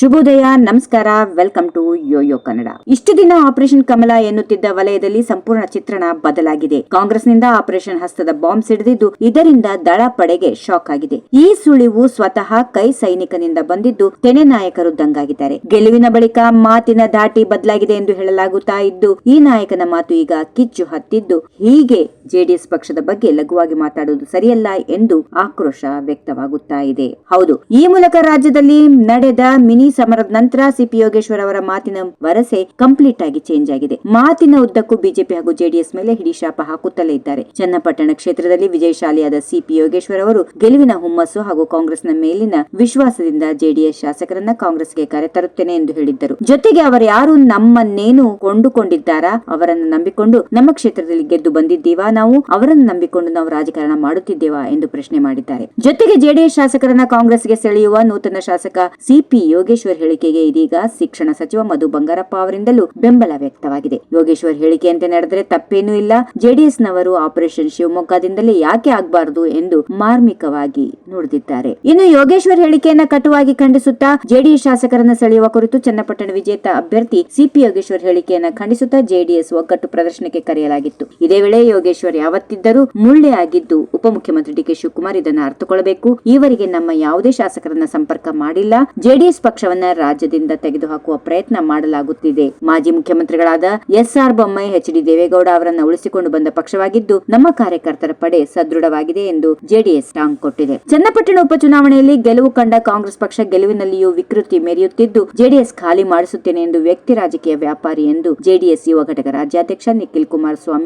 ಶುಭೋದಯ, ನಮಸ್ಕಾರ, welcome to Yoyo Kannada. ಇಷ್ಟು ದಿನ ಆಪರೇಷನ್ ಕಮಲ ಎನ್ನುತ್ತಿದ್ದ ವಲಯದಲ್ಲಿ ಸಂಪೂರ್ಣ ಚಿತ್ರಣ ಬದಲಾಗಿದೆ. ಕಾಂಗ್ರೆಸ್ನಿಂದ ಆಪರೇಷನ್ ಹಸ್ತದ ಬಾಂಬ್ ಸಿಡಿದಿದ್ದು, ಇದರಿಂದ ದಳ ಪಡೆಗೆ ಶಾಕ್ ಆಗಿದೆ. ಈ ಸುಳಿವು ಸ್ವತಃ ಕೈ ಸೈನಿಕನಿಂದ ಬಂದಿದ್ದು, ತೆನೆ ನಾಯಕರು ದಂಗಾಗಿದ್ದಾರೆ. ಗೆಲುವಿನ ಬಳಿಕ ಮಾತಿನ ದಾಟಿ ಬದಲಾಗಿದೆ ಎಂದು ಹೇಳಲಾಗುತ್ತಾ ಇದ್ದು, ಈ ನಾಯಕನ ಮಾತು ಈಗ ಕಿಚ್ಚು ಹತ್ತಿದ್ದು, ಹೀಗೆ ಜೆಡಿಎಸ್ ಪಕ್ಷದ ಬಗ್ಗೆ ಲಘುವಾಗಿ ಮಾತಾಡುವುದು ಸರಿಯಲ್ಲ ಎಂದು ಆಕ್ರೋಶ ವ್ಯಕ್ತವಾಗುತ್ತಾ ಇದೆ. ಹೌದು, ಈ ಮೂಲಕ ರಾಜ್ಯದಲ್ಲಿ ನಡೆದ ಮಿನಿ ಸಮರದ ನಂತರ ಸಿಪಿ ಯೋಗೇಶ್ವರ್ ಅವರ ಮಾತಿನ ವರಸೆ ಕಂಪ್ಲೀಟ್ ಆಗಿ ಚೇಂಜ್ ಆಗಿದೆ. ಮಾತಿನ ಉದ್ದಕ್ಕೂ ಬಿಜೆಪಿ ಹಾಗೂ ಜೆಡಿಎಸ್ ಮೇಲೆ ಹಿಡಿಶಾಪ ಹಾಕುತ್ತಲೇ ಇದ್ದಾರೆ. ಚನ್ನಪಟ್ಟಣ ಕ್ಷೇತ್ರದಲ್ಲಿ ವಿಜಯಶಾಲಿಯಾದ ಸಿಪಿ ಯೋಗೇಶ್ವರ್ ಅವರು ಗೆಲುವಿನ ಹುಮ್ಮಸ್ಸು ಹಾಗೂ ಕಾಂಗ್ರೆಸ್ನ ಮೇಲಿನ ವಿಶ್ವಾಸದಿಂದ ಜೆಡಿಎಸ್ ಶಾಸಕರನ್ನ ಕಾಂಗ್ರೆಸ್ಗೆ ಕರೆತರುತ್ತೇನೆ ಎಂದು ಹೇಳಿದ್ದರು. ಜೊತೆಗೆ ಅವರು ಯಾರು ನಮ್ಮನ್ನೇನು ಕೊಂಡುಕೊಂಡಿದ್ದಾರಾ ಅವರನ್ನು ನಂಬಿಕೊಂಡು ನಮ್ಮ ಕ್ಷೇತ್ರದಲ್ಲಿ ಗೆದ್ದು ಬಂದಿದ್ದೀವಾ ನಾವು ಅವರನ್ನು ನಂಬಿಕೊಂಡು ನಾವು ರಾಜಕಾರಣ ಮಾಡುತ್ತಿದ್ದೇವಾ ಎಂದು ಪ್ರಶ್ನೆ ಮಾಡಿದ್ದಾರೆ. ಜೊತೆಗೆ ಜೆಡಿಎಸ್ ಶಾಸಕರನ್ನ ಕಾಂಗ್ರೆಸ್ಗೆ ಸೆಳೆಯುವ ನೂತನ ಶಾಸಕ ಸಿಪಿ ಯೋಗೇಶ್ವರ್ ಹೇಳಿಕೆಗೆ ಇದೀಗ ಶಿಕ್ಷಣ ಸಚಿವ ಮಧು ಬಂಗಾರಪ್ಪ ಅವರಿಂದಲೂ ಬೆಂಬಲ ವ್ಯಕ್ತವಾಗಿದೆ. ಯೋಗೇಶ್ವರ್ ಹೇಳಿಕೆಯಂತೆ ನಡೆದರೆ ತಪ್ಪೇನೂ ಇಲ್ಲ. ಜೆಡಿಎಸ್ ನವರು ಆಪರೇಷನ್ ಶಿವಮೊಗ್ಗದಿಂದಲೇ ಯಾಕೆ ಆಗಬಾರದು ಎಂದು ಮಾರ್ಮಿಕವಾಗಿ ನುಡಿದಿದ್ದಾರೆ. ಇನ್ನು ಯೋಗೇಶ್ವರ್ ಹೇಳಿಕೆಯನ್ನ ಕಟುವಾಗಿ ಖಂಡಿಸುತ್ತಾ ಜೆಡಿಎಸ್ ಶಾಸಕರನ್ನ ಸೆಳೆಯುವ ಕುರಿತು ಚನ್ನಪಟ್ಟಣ ವಿಜೇತ ಅಭ್ಯರ್ಥಿ ಸಿಪಿ ಯೋಗೇಶ್ವರ್ ಹೇಳಿಕೆಯನ್ನ ಖಂಡಿಸುತ್ತಾ ಜೆಡಿಎಸ್ ಒಗ್ಗಟ್ಟು ಪ್ರದರ್ಶನಕ್ಕೆ ಕರೆಯಲಾಗಿತ್ತು. ಇದೇ ವೇಳೆ ಯೋಗೇಶ್ವರ್ ಯಾವತ್ತಿದ್ದರೂ ಮುಳ್ಳೆ ಆಗಿದ್ದು ಉಪಮುಖ್ಯಮಂತ್ರಿ ಡಿಕೆ ಶಿವಕುಮಾರ್ ಇದನ್ನು ಅರ್ಥಕೊಳ್ಳಬೇಕು ಈವರೆಗೆ ನಮ್ಮ ಯಾವುದೇ ಶಾಸಕರನ್ನ ಸಂಪರ್ಕ ಮಾಡಿಲ್ಲ. ಜೆಡಿಎಸ್ ಪಕ್ಷವನ್ನ ರಾಜ್ಯದಿಂದ ತೆಗೆದುಹಾಕುವ ಪ್ರಯತ್ನ ಮಾಡಲಾಗುತ್ತಿದೆ. ಮಾಜಿ ಮುಖ್ಯಮಂತ್ರಿಗಳಾದ S R Bommai, H D Deve Gowda ಅವರನ್ನ ಉಳಿಸಿಕೊಂಡು ಬಂದ ಪಕ್ಷವಾಗಿದ್ದು, ನಮ್ಮ ಕಾರ್ಯಕರ್ತರ ಪಡೆ ಸದೃಢವಾಗಿದೆ ಎಂದು ಜೆಡಿಎಸ್ ಟಾಂಗ್ ಕೊಟ್ಟಿದೆ. ಚನ್ನಪಟ್ಟಣ ಉಪಚುನಾವಣೆಯಲ್ಲಿ ಗೆಲುವು ಕಂಡ ಕಾಂಗ್ರೆಸ್ ಪಕ್ಷ ಗೆಲುವಿನಲ್ಲಿಯೂ ವಿಕೃತಿ ಮೆರೆಯುತ್ತಿದ್ದು, ಜೆಡಿಎಸ್ ಖಾಲಿ ಮಾಡಿಸುತ್ತೇನೆ ಎಂದು ವ್ಯಕ್ತಿ ರಾಜಕೀಯ ವ್ಯಾಪಾರಿ ಎಂದು ಜೆಡಿಎಸ್ ಯುವ ಘಟಕ ರಾಜ್ಯಾಧ್ಯಕ್ಷ ನಿಖಿಲ್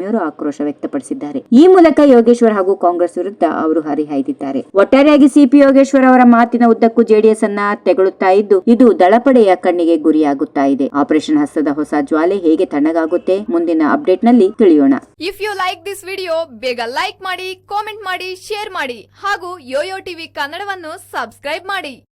ಅವರು ಆಕ್ರೋಶ ವ್ಯಕ್ತಪಡಿಸಿದ್ದಾರೆ. ಈ ಮೂಲಕ ಯೋಗೇಶ್ವರ್ ಹಾಗೂ ಕಾಂಗ್ರೆಸ್ ವಿರುದ್ಧ ಅವರು ಹರಿಹಾಯ್ದಿದ್ದಾರೆ. ಒಟ್ಟಾರೆಯಾಗಿ ಸಿಪಿ ಯೋಗೇಶ್ವರ್ ಅವರ ಮಾತಿನ ಉದ್ದಕ್ಕೂ ಜೆಡಿಎಸ್ ಅನ್ನ ತೆಗಳುತ್ತಾ ಇದ್ದು ಇದು ದಳಪಡೆಯ ಕಣ್ಣಿಗೆ ಗುರಿಯಾಗುತ್ತಾ ಇದೆ. ಆಪರೇಷನ್ ಹಸ್ತದ ಹೊಸ ಜ್ವಾಲೆ ಹೇಗೆ ತಣ್ಣಗಾಗುತ್ತೆ ಮುಂದಿನ ಅಪ್ಡೇಟ್ನಲ್ಲಿ ತಿಳಿಯೋಣ. If you like this video ಬೇಗ ಲೈಕ್ ಮಾಡಿ ಕಾಮೆಂಟ್ ಮಾಡಿ ಶೇರ್ ಮಾಡಿ ಹಾಗೂ ಯೋಯೋ ಟಿವಿ ಕನ್ನಡವನ್ನು ಸಬ್ಸ್ಕ್ರೈಬ್ ಮಾಡಿ.